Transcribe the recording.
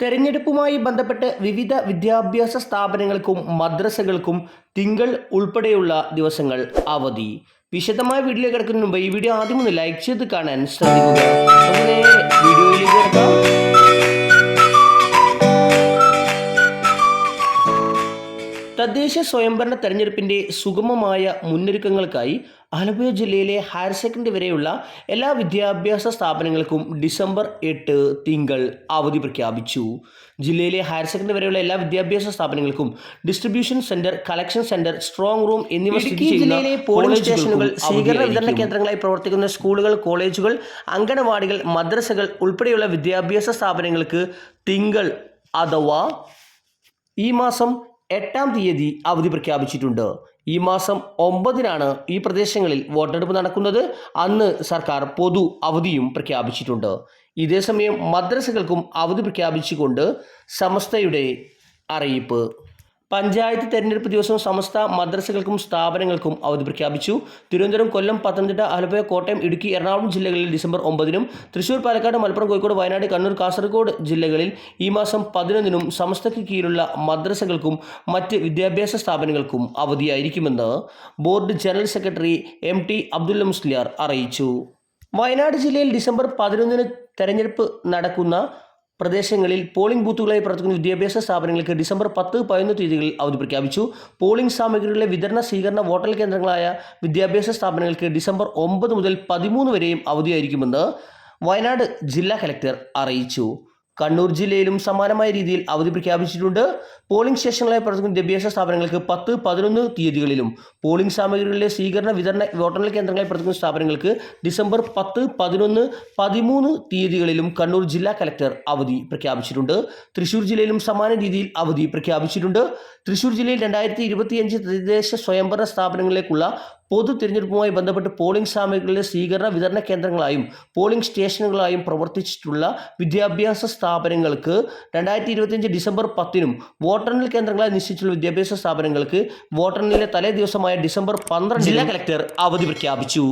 തെരഞ്ഞെടുപ്പുമായി ബന്ധപ്പെട്ട് വിവിധ വിദ്യാഭ്യാസ സ്ഥാപനങ്ങൾക്കും മദ്രസകൾക്കും തിങ്കൾ ഉൾപ്പെടെയുള്ള ദിവസങ്ങൾ അവധി. വിശദമായ വീഡിയോ കിടക്കുന്നതിന് മുമ്പ് ഈ വീഡിയോ ആദ്യം ഒന്ന് ലൈക്ക് ചെയ്ത് കാണാൻ വീഡിയോയിലേക്ക് തദ്ദേശ സ്വയംഭരണ തെരഞ്ഞെടുപ്പിന്റെ സുഗമമായ മുന്നൊരുക്കങ്ങൾക്കായി ആലപ്പുഴ ജില്ലയിലെ ഹയർ സെക്കൻഡറി വരെയുള്ള എല്ലാ വിദ്യാഭ്യാസ സ്ഥാപനങ്ങൾക്കും ഡിസംബർ എട്ട് തിങ്കൾ അവധി പ്രഖ്യാപിച്ചു. ജില്ലയിലെ ഹയർ സെക്കൻഡറി വരെയുള്ള എല്ലാ വിദ്യാഭ്യാസ സ്ഥാപനങ്ങൾക്കും distribution centre collection centre strong room എന്നിവ സ്ഥിതി ജില്ലയിലെ പോളിംഗ് സ്റ്റേഷനുകൾ സ്വീകരണ വിതരണ കേന്ദ്രങ്ങളായി പ്രവർത്തിക്കുന്ന സ്കൂളുകൾ കോളേജുകൾ അംഗനവാടികൾ മദ്രസകൾ ഉൾപ്പെടെയുള്ള വിദ്യാഭ്യാസ സ്ഥാപനങ്ങൾക്ക് തിങ്കൾ അഥവാ ഈ മാസം എട്ടാം തീയതി അവധി പ്രഖ്യാപിച്ചിട്ടുണ്ട്. ഈ മാസം ഒമ്പതിനാണ് ഈ പ്രദേശങ്ങളിൽ വോട്ടെടുപ്പ് നടക്കുന്നത്. അന്ന് സർക്കാർ പൊതു അവധിയും പ്രഖ്യാപിച്ചിട്ടുണ്ട്. ഇതേസമയം മദ്രസകൾക്കും അവധി പ്രഖ്യാപിച്ചുകൊണ്ട് സമസ്തയുടെ അറിയിപ്പ്. പഞ്ചായത്ത് തെരഞ്ഞെടുപ്പ് ദിവസം സമസ്ത മദ്രസകൾക്കും സ്ഥാപനങ്ങൾക്കും അവധി പ്രഖ്യാപിച്ചു. തിരുവനന്തപുരം കൊല്ലം പത്തനംതിട്ട ആലപ്പുഴ കോട്ടയം ഇടുക്കി എറണാകുളം ജില്ലകളിൽ ഡിസംബർ ഒമ്പതിനും തൃശൂർ പാലക്കാട് മലപ്പുറം കോഴിക്കോട് വയനാട് കണ്ണൂർ കാസർഗോഡ് ജില്ലകളിൽ ഈ മാസം പതിനൊന്നിനും സമസ്തയ്ക്ക് കീഴിലുള്ള മദ്രസകൾക്കും മറ്റ് വിദ്യാഭ്യാസ സ്ഥാപനങ്ങൾക്കും അവധിയായിരിക്കുമെന്ന് board general secretary M T Abdulla Musliyar അറിയിച്ചു. വയനാട് ജില്ലയിൽ ഡിസംബർ പതിനൊന്നിന് തെരഞ്ഞെടുപ്പ് നടക്കുന്ന പ്രദേശങ്ങളിൽ പോളിംഗ് ബൂത്തുകളായി പ്രവർത്തിക്കുന്ന വിദ്യാഭ്യാസ സ്ഥാപനങ്ങൾക്ക് ഡിസംബർ പത്ത് പതിനൊന്ന് തീയതികളിൽ അവധി പ്രഖ്യാപിച്ചു. പോളിംഗ് സാമഗ്രികളുടെ വിതരണ സ്വീകരണ വോട്ടൽ കേന്ദ്രങ്ങളായ വിദ്യാഭ്യാസ സ്ഥാപനങ്ങൾക്ക് ഡിസംബർ ഒമ്പത് മുതൽ പതിമൂന്ന് വരെയും അവധിയായിരിക്കുമെന്ന് വയനാട് ജില്ലാ കലക്ടർ അറിയിച്ചു. കണ്ണൂർ ജില്ലയിലും സമാനമായ രീതിയിൽ അവധി പ്രഖ്യാപിച്ചിട്ടുണ്ട്. പോളിംഗ് സ്റ്റേഷനുകളായി പ്രവർത്തിക്കുന്ന വിദ്യാഭ്യാസ സ്ഥാപനങ്ങൾക്ക് പത്ത് പതിനൊന്ന് തീയതികളിലും പോളിംഗ് സാമഗ്രികളിലെ സ്വീകരണ വിതരണ വോട്ടെണ്ണൽ കേന്ദ്രങ്ങളായി പ്രവർത്തിക്കുന്ന സ്ഥാപനങ്ങൾക്ക് ഡിസംബർ പത്ത് പതിനൊന്ന് പതിമൂന്ന് തീയതികളിലും കണ്ണൂർ ജില്ലാ കലക്ടർ അവധി പ്രഖ്യാപിച്ചിട്ടുണ്ട്. തൃശൂർ ജില്ലയിലും സമാന രീതിയിൽ അവധി പ്രഖ്യാപിച്ചിട്ടുണ്ട്. തൃശൂർ ജില്ലയിൽ രണ്ടായിരത്തി ഇരുപത്തിയഞ്ച് തദ്ദേശ സ്വയംഭരണ സ്ഥാപനങ്ങളിലേക്കുള്ള പൊതു തിരഞ്ഞെടുപ്പുമായി ബന്ധപ്പെട്ട് പോളിംഗ് സാമഗ്രികളുടെ സ്വീകരണ വിതരണ കേന്ദ്രങ്ങളായും പോളിംഗ് സ്റ്റേഷനുകളായും പ്രവർത്തിച്ചിട്ടുള്ള വിദ്യാഭ്യാസ സ്ഥാപനങ്ങൾക്ക് രണ്ടായിരത്തി ഇരുപത്തിയഞ്ച് ഡിസംബർ പത്തിനും വോട്ടെണ്ണൽ കേന്ദ്രങ്ങളായി നിശ്ചയിച്ചിട്ടുള്ള വിദ്യാഭ്യാസ സ്ഥാപനങ്ങൾക്ക് വോട്ടെണ്ണലിലെ തലേ ദിവസമായ ഡിസംബർ പന്ത്രണ്ട് ജില്ലാ കലക്ടർ അവധി പ്രഖ്യാപിച്ചു.